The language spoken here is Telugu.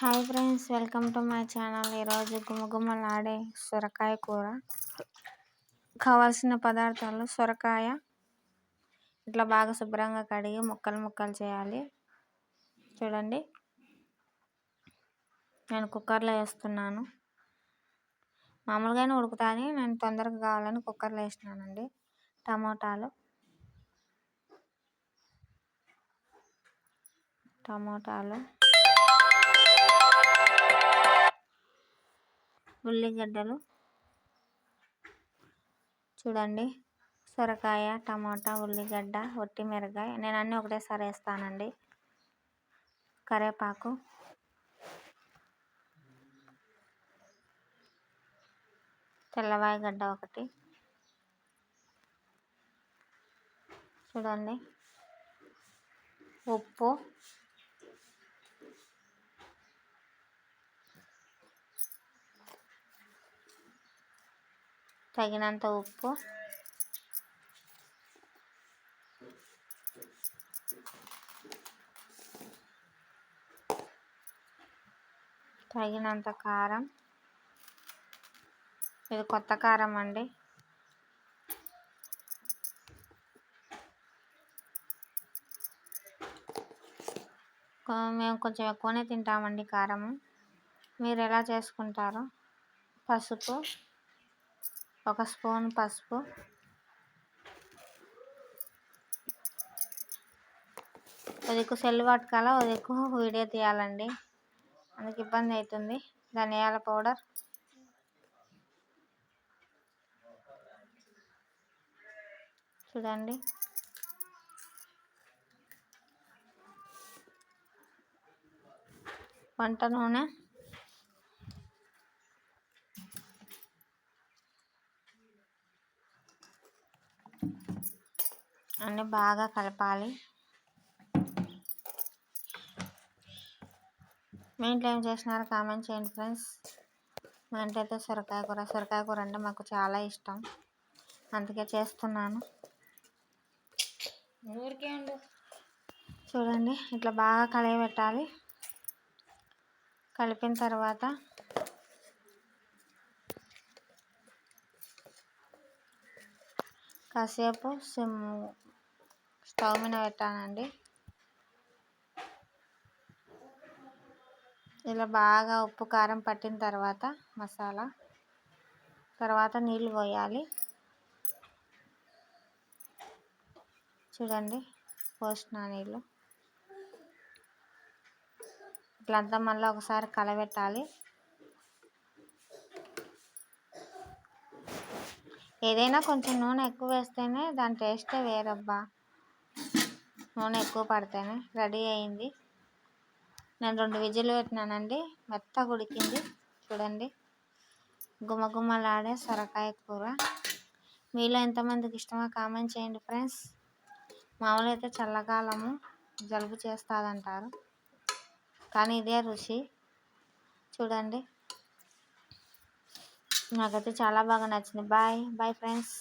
Hi friends welcome to my channel ఈరోజు గుమగుమలాడే సొరకాయ కూర. కావాల్సిన పదార్థాలు సొరకాయ. ఇట్లా బాగా శుభ్రంగా కడిగి ముక్కలు ముక్కలు చేయాలి. చూడండి. నేను కుక్కర్లో వేస్తున్నాను. మామూలుగానే ఉడుకుతాను నేను తొందరగా కావాలని కుక్కర్లో వేసినానండి. టమోటాలు. టమోటాలు. ఉల్లిగడ్డలు. చూడండి. సొరకాయ టమాటా ఉల్లిగడ్డ ఒట్టి మిరగాయ నేను అన్నీ ఒకటేసారి వేస్తానండి. కరేపాకు. తెల్లవాయిగడ్డ ఒకటి. చూడండి. ఉప్పు. తగినంత ఉప్పు. తగినంత కారం. ఇది కొత్త కారం అండి. మేము కొంచెం ఎక్కువనే తింటామండి కారము. మీరు ఎలా చేసుకుంటారు? పసుపు. ఒక స్పూన్ పసుపు. ఒక సెల్ పట్టుకాల ఒక వీడియో తీయాలండి. అందుకు ఇబ్బంది అవుతుంది. ధనియాల పౌడర్. చూడండి. వంట నూనె. అన్నీ బాగా కలపాలి. మీ ఇంట్లో ఏం చేసినారో కామెంట్ చేయండి ఫ్రెండ్స్. మా ఇంట్లో అయితే సొరకాయ కూర సొరకాయ కూర అంటే మాకు చాలా ఇష్టం. అందుకే చేస్తున్నాను. చూడండి ఇట్లా బాగా కలియబెట్టాలి. కలిపిన తర్వాత కాసేపు సిమ్ స్టవ్ మీద పెట్టానండి. ఇలా బాగా ఉప్పు కారం పట్టిన తర్వాత మసాలా తర్వాత నీళ్ళు పోయాలి. చూడండి పోసిన నీళ్ళు. ఇట్లంతా మళ్ళీ ఒకసారి కలబెట్టాలి. ఏదైనా కొంచెం నూనె ఎక్కువ వేస్తేనే దాని టేస్టే వేరబ్బా. నూనె ఎక్కువ పడితేనే. రెడీ అయింది. నేను రెండు విజిల్ పెట్టినానండి. మెత్తగా ఉడికింది. చూడండి. గుమగుమలాడే సొరకాయ కూర. మీలో ఎంతమందికి ఇష్టమో కామెంట్ చేయండి ఫ్రెండ్స్. మామూలు అయితే చల్లకాలము జలుబు చేస్తుందంటారు. కానీ ఇదే రుచి. చూడండి. నాకైతే చాలా బాగా నచ్చింది. బాయ్. Bye friends.